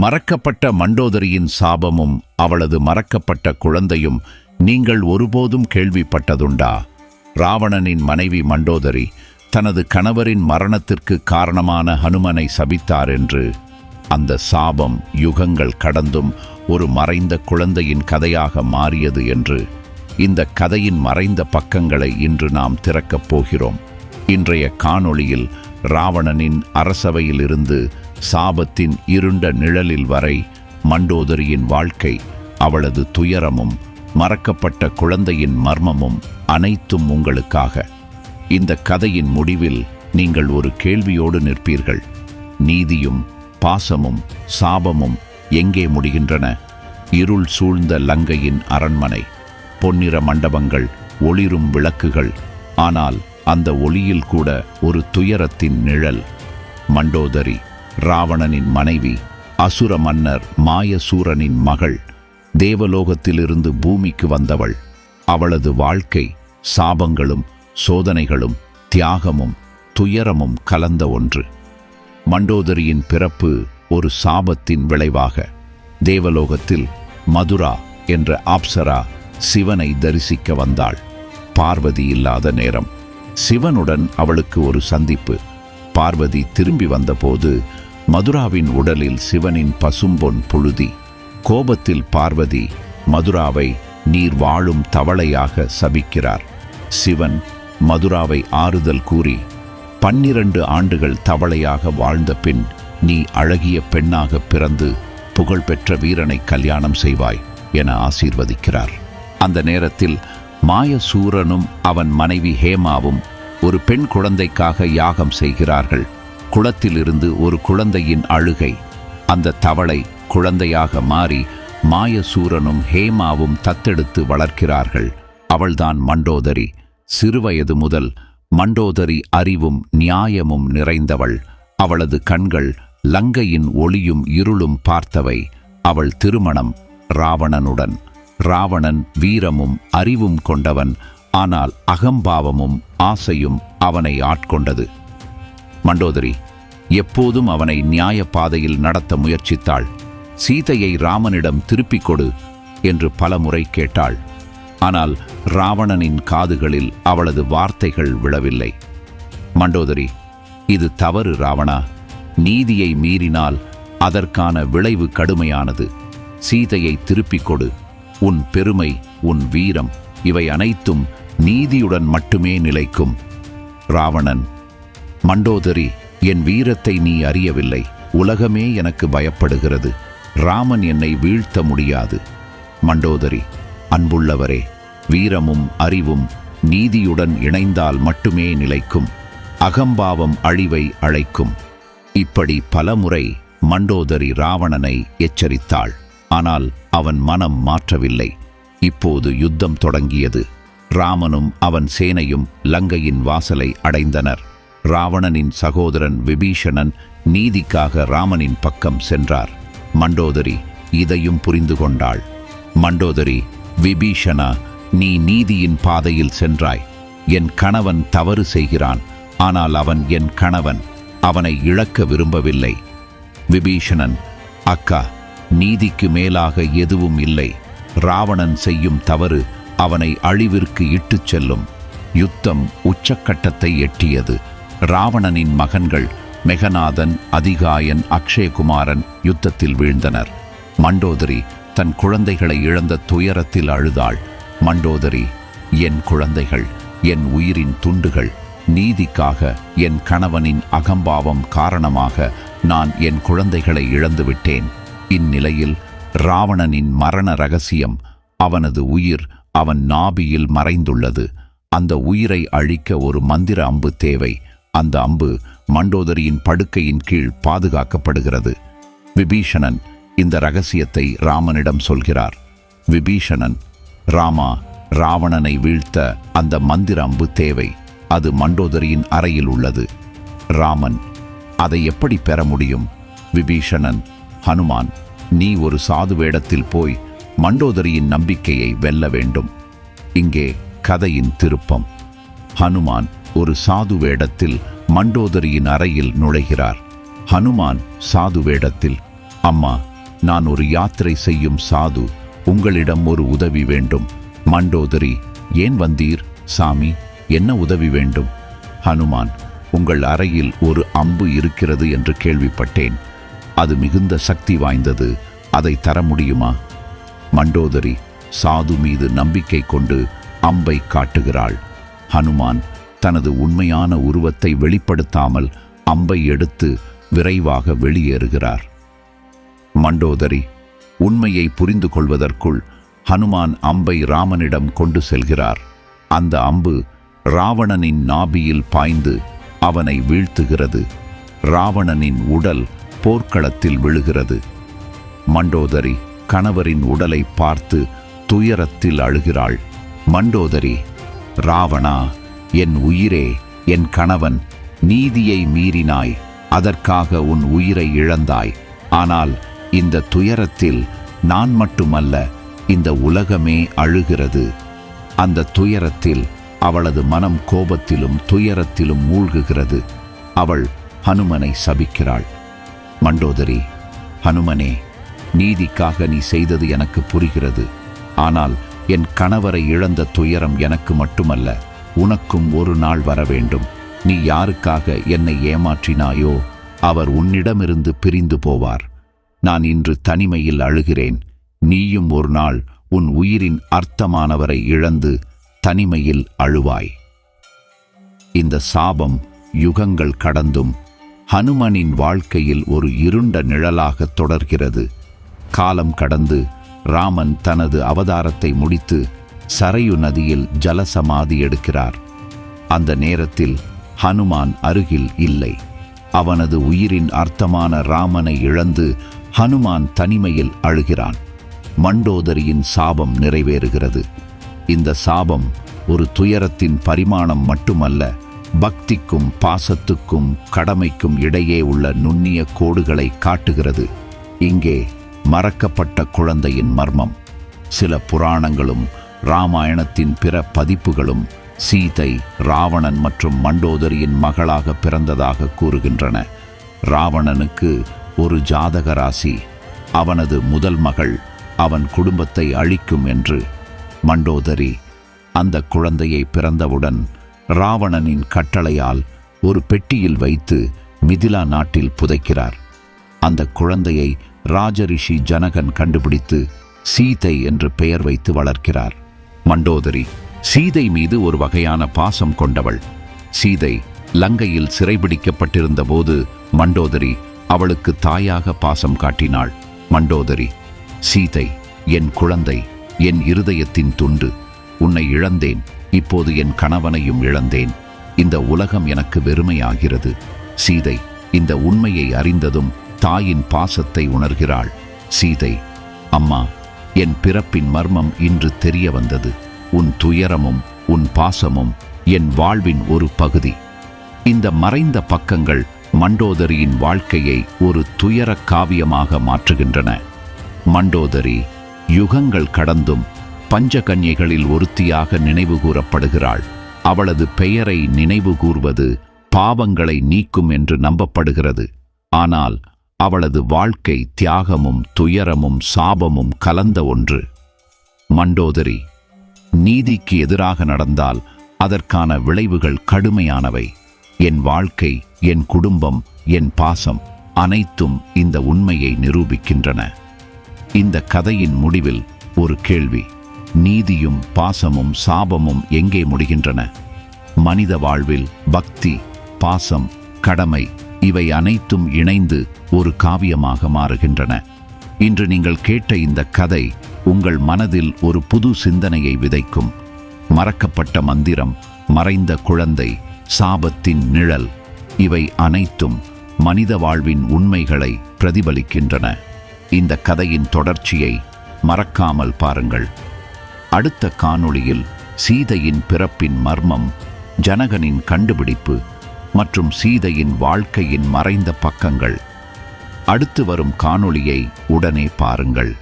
மறக்கப்பட்ட மண்டோதரியின் சாபமும் அவளது மறக்கப்பட்ட குழந்தையும் நீங்கள் ஒருபோதும் கேள்விப்பட்டதுண்டா? ராவணனின் மனைவி மண்டோதரி தனது கணவரின் மரணத்திற்கு காரணமான ஹனுமனை சபித்தார் என்று அந்த சாபம் யுகங்கள் கடந்தும் ஒரு மறைந்த குழந்தையின் கதையாக மாறியது என்று இந்த கதையின் மறைந்த பக்கங்களை இன்று நாம் திறக்கப் போகிறோம். இன்றைய காணொளியில் ராவணனின் அரசவையிலிருந்து சாபத்தின் இருண்ட நிழலில் வரை மண்டோதரியின் வாழ்க்கை அவளது துயரமும் மறக்கப்பட்ட குழந்தையின் மர்மமும் அனைத்தும் உங்களுக்காக. இந்த கதையின் முடிவில் நீங்கள் ஒரு கேள்வியோடு நிற்பீர்கள். நீதியும் பாசமும் சாபமும் எங்கே முடிகின்றன? இருள் சூழ்ந்த லங்கையின் அரண்மனை பொன்னிற மண்டபங்கள் ஒளிரும் விளக்குகள் ஆனால் அந்த ஒளியில் கூட ஒரு துயரத்தின் நிழல். மண்டோதரி ராவணனின் மனைவி அசுர மன்னர் மாயசூரனின் மகள் தேவலோகத்திலிருந்து பூமிக்கு வந்தவள். அவளது வாழ்க்கை சாபங்களும் சோதனைகளும் தியாகமும் துயரமும் கலந்த ஒன்று. மண்டோதரியின் பிறப்பு ஒரு சாபத்தின் விளைவாக தேவலோகத்தில் மதுரா என்ற ஆப்சரா சிவனை தரிசிக்க வந்தாள். பார்வதி இல்லாத நேரம். சிவனுடன் அவளுக்கு ஒரு சந்திப்பு. பார்வதி திரும்பி வந்தபோது மதுராவின் உடலில் சிவனின் பசும்பொன் புழுதி. கோபத்தில் பார்வதி மதுராவை நீர் வாழும் தவளையாக சபிக்கிறார் சிவன் மதுராவை ஆறுதல் கூறி பன்னிரண்டு ஆண்டுகள் தவளையாக வாழ்ந்த பின் நீ அழகிய பெண்ணாக பிறந்து புகழ்பெற்ற வீரனை கல்யாணம் செய்வாய் என ஆசீர்வதிக்கிறார். அந்த நேரத்தில் மாயசூரனும் அவன் மனைவி ஹேமாவும் ஒரு பெண் குழந்தைக்காக யாகம் செய்கிறார்கள். குளத்திலிருந்து ஒரு குழந்தையின் அழுகை. அந்த தவளை குழந்தையாக மாறி மாயசூரனும் ஹேமாவும் தத்தெடுத்து வளர்க்கிறார்கள். அவள்தான் மண்டோதரி. சிறுவயது முதல் மண்டோதரி அறிவும் நியாயமும் நிறைந்தவள். அவளது கண்கள் லங்கையின் ஒளியும் இருளும் பார்த்தவை. அவள் திருமணம் ராவணனுடன். ராவணன் வீரமும் அறிவும் கொண்டவன். ஆனால் அகம்பாவமும் ஆசையும் அவனை ஆட்கொண்டது. மண்டோதரி எப்போதும் அவனை நியாய பாதையில் நடத்த முயற்சித்தாள். சீதையை ராமனிடம் திருப்பிக் கொடு என்று பலமுறை கேட்டாள். ஆனால் ராவணனின் காதுகளில் அவளது வார்த்தைகள் விழவில்லை. மண்டோதரி இது தவறு ராவணா. நீதியை மீறினால் அதற்கான விளைவு கடுமையானது. சீதையை திருப்பிக் கொடு. உன் பெருமை உன் வீரம் இவை அனைத்தும் நீதியுடன் மட்டுமே நிலைக்கும். ராவணன் மண்டோதரி என் வீரத்தை நீ அறியவில்லை. உலகமே எனக்கு பயப்படுகிறது. ராமன் என்னை வீழ்த்த முடியாது. மண்டோதரி அன்புள்ளவரே வீரமும் அறிவும் நீதியுடன் இணைந்தால் மட்டுமே நிலைக்கும். அகம்பாவம் அழிவை அழைக்கும். இப்படி பலமுறை மண்டோதரி ராவணனை எச்சரித்தாள். ஆனால் அவன் மனம் மாற்றவில்லை. இப்போது யுத்தம் தொடங்கியது. ராமனும் அவன் சேனையும் லங்கையின் வாசலை அடைந்தனர். ராவணனின் சகோதரன் விபீஷணன் நீதிக்காக ராமனின் பக்கம் சென்றார். மண்டோதரி இதையும் புரிந்து கொண்டாள். மண்டோதரி விபீஷணா நீ நீதியின் பாதையில் சென்றாய். என் கணவன் தவறு செய்கிறான். ஆனால் அவன் என் கணவன். அவனை இழக்க விரும்பவில்லை. விபீஷணன் அக்கா நீதிக்கு மேலாக எதுவும் இல்லை. ராவணன் செய்யும் தவறு அவனை அழிவிற்கு இட்டுச் செல்லும். யுத்தம் உச்சக்கட்டத்தை எட்டியது. ராவணனின் மகன்கள் மெகநாதன் அதிகாயன் அக்ஷயகுமாரன் யுத்தத்தில் வீழ்ந்தனர். மண்டோதரி தன் குழந்தைகளை இழந்த துயரத்தில் அழுதாள். மண்டோதரி என் குழந்தைகள் என் உயிரின் துண்டுகள் நீதிக்காக என் கணவனின் அகம்பாவம் காரணமாக நான் என் குழந்தைகளை இழந்துவிட்டேன். இந்நிலையில் ராவணனின் மரண ரகசியம் அவனது உயிர் அவன் நாபியில் மறைந்துள்ளது. அந்த உயிரை அழிக்க ஒரு மந்திர அம்பு தேவை. அந்த அம்பு மண்டோதரியின் படுக்கையின் கீழ் பாதுகாக்கப்படுகிறது. விபீஷணன் இந்த ரகசியத்தை ராமனிடம் சொல்கிறார். விபீஷணன் ராமா ராவணனை வீழ்த்த அந்த மந்திர அம்பு தேவை. அது மண்டோதரியின் அறையில் உள்ளது. ராமன் அதை எப்படி பெற முடியும்? விபீஷணன் ஹனுமான் நீ ஒரு சாது வேடத்தில் போய் மண்டோதரியின் நம்பிக்கையை வெல்ல வேண்டும். இங்கே கதையின் திருப்பம். ஹனுமான் ஒரு சாது வேடத்தில் மண்டோதரியின் அறையில் நுழைகிறார். ஹனுமான் சாது வேடத்தில். அம்மா நான் ஒரு யாத்திரை செய்யும் சாது. உங்களிடம் ஒரு உதவி வேண்டும். மண்டோதரி ஏன் வந்தீர்? சாமி என்ன உதவி வேண்டும்? ஹனுமான் உங்கள் அறையில் ஒரு அம்பு இருக்கிறது என்று கேள்விப்பட்டேன். அது மிகுந்த சக்தி வாய்ந்தது. அதை தர முடியுமா? மண்டோதரி சாது மீது நம்பிக்கை கொண்டு அம்பை காட்டுகிறாள். ஹனுமான் தனது உண்மையான உருவத்தை வெளிப்படுத்தாமல் அம்பை எடுத்து விரைவாக வெளியேறுகிறார். மண்டோதரி உண்மையை புரிந்து கொள்வதற்குள் ஹனுமான் அம்பை ராமனிடம் கொண்டு செல்கிறார். அந்த அம்பு ராவணனின் நாபியில் பாய்ந்து அவனை வீழ்த்துகிறது. ராவணனின் உடல் போர்க்களத்தில் விழுகிறது. மண்டோதரி கணவரின் உடலை பார்த்து துயரத்தில் அழுகிறாள். மண்டோதரி ராவணா என் உயிரே என் கணவன் நீதியை மீறினாய் அதற்காக உன் உயிரை இழந்தாய். ஆனால் இந்த துயரத்தில் நான் மட்டுமல்ல இந்த உலகமே அழுகிறது. அந்த துயரத்தில் அவளது மனம் கோபத்திலும் துயரத்திலும் மூழ்குகிறது. அவள் ஹனுமனை சபிக்கிறாள். மண்டோதரி ஹனுமனே நீதிக்காக நீ செய்தது எனக்கு புரிகிறது. ஆனால் என் கணவரை இழந்த துயரம் எனக்கு மட்டுமல்ல. உனக்கும் ஒரு நாள் வர வேண்டும். நீ யாருக்காக என்னை ஏமாற்றினாயோ அவர் உன்னிடமிருந்து பிரிந்து போவார். நான் இன்று தனிமையில் அழுகிறேன். நீயும் ஒரு நாள் உன் உயிரின் அர்த்தமானவரை இழந்து தனிமையில் அழுவாய். இந்த சாபம் யுகங்கள் கடந்தும் ஹனுமனின் வாழ்க்கையில் ஒரு இருண்ட நிழலாக தொடர்கிறது. காலம் கடந்து ராமன் தனது அவதாரத்தை முடித்து சரையு நதியில் ஜலசமாதி எடுக்கிறார். அந்த நேரத்தில் ஹனுமான் அருகில் இல்லை. அவனது உயிரின் அர்த்தமான ராமனை இழந்து ஹனுமான் தனிமையில் அழுகிறான். மண்டோதரியின் சாபம் நிறைவேறுகிறது. இந்த சாபம் ஒரு துயரத்தின் பரிமாணம் மட்டுமல்ல பக்திக்கும் பாசத்துக்கும் கடமைக்கும் இடையே உள்ள நுண்ணிய கோடுகளை காட்டுகிறது. இங்கே மறக்கப்பட்ட குழந்தையின் மர்மம். சில புராணங்களும் ராமாயணத்தின் பிற பதிப்புகளும் சீதை ராவணன் மற்றும் மண்டோதரியின் மகளாக பிறந்ததாக கூறுகின்றன. ராவணனுக்கு ஒரு ஜாதக ராசி அவனது முதல் மகள் அவன் குடும்பத்தை அழிக்கும் என்று. மண்டோதரி அந்த குழந்தையை பிறந்தவுடன் ராவணனின் கட்டளையால் ஒரு பெட்டியில் வைத்து மிதிலா நாட்டில் புதைக்கிறார். அந்த குழந்தையை ராஜரிஷி ஜனகன் கண்டுபிடித்து சீதை என்று பெயர் வைத்து வளர்க்கிறார். மண்டோதரி சீதை மீது ஒரு வகையான பாசம் கொண்டவள். சீதை லங்கையில் சிறைபிடிக்கப்பட்டிருந்த போது மண்டோதரி அவளுக்கு தாயாக பாசம் காட்டினாள். மண்டோதரி சீதை என் குழந்தை என் இருதயத்தின் துண்டு உன்னை இழந்தேன் இப்போது என் கணவனையும் இழந்தேன். இந்த உலகம் எனக்கு வெறுமையாகிறது. சீதை இந்த உண்மையை அறிந்ததும் தாயின் பாசத்தை உணர்கிறாள். சீதை அம்மா என் பிறப்பின் மர்மம் இன்று தெரிய வந்தது. உன் துயரமும் உன் பாசமும் என் வாழ்வின் ஒரு பகுதி. இந்த மறைந்த பக்கங்கள் மண்டோதரியின் வாழ்க்கையை ஒரு துயர காவியமாக மாற்றுகின்றன. மண்டோதரி யுகங்கள் கடந்தும் பஞ்சகன்யைகளில் ஒருத்தியாக நினைவுகூரப்படுகிறாள் அவளது பெயரை நினைவுகூர்வது பாவங்களை நீக்கும் என்று நம்பப்படுகிறது. ஆனால் அவளது வாழ்க்கை தியாகமும் துயரமும் சாபமும் கலந்த ஒன்று. மண்டோதரி நீதிக்கு எதிராக நடந்தால் அதற்கான விளைவுகள் கடுமையானவை. என் வாழ்க்கை என் குடும்பம் என் பாசம் அனைத்தும் இந்த உண்மையை நிரூபிக்கின்றன. இந்த கதையின் முடிவில் ஒரு கேள்வி. நீதியும் பாசமும் சாபமும் எங்கே முடிகின்றன? மனித வாழ்வில் பக்தி பாசம் கடமை இவை அனைத்தும் இணைந்து ஒரு காவியமாக மாறுகின்றன. இன்று நீங்கள் கேட்ட இந்த கதை உங்கள் மனதில் ஒரு புது சிந்தனையை விதைக்கும். மறக்கப்பட்ட மந்திரம் மறைந்த குழந்தை சாபத்தின் நிழல் இவை அனைத்தும் மனித வாழ்வின் உண்மைகளை பிரதிபலிக்கின்றன. இந்த கதையின் தொடர்ச்சியை மறக்காமல் பாருங்கள். அடுத்த காணொளியில் சீதையின் பிறப்பின் மர்மம் ஜனகனின் கண்டுபிடிப்பு மற்றும் சீதையின் வாழ்க்கையின் மறைந்த பக்கங்கள். அடுத்து வரும் காணொளியை உடனே பாருங்கள்.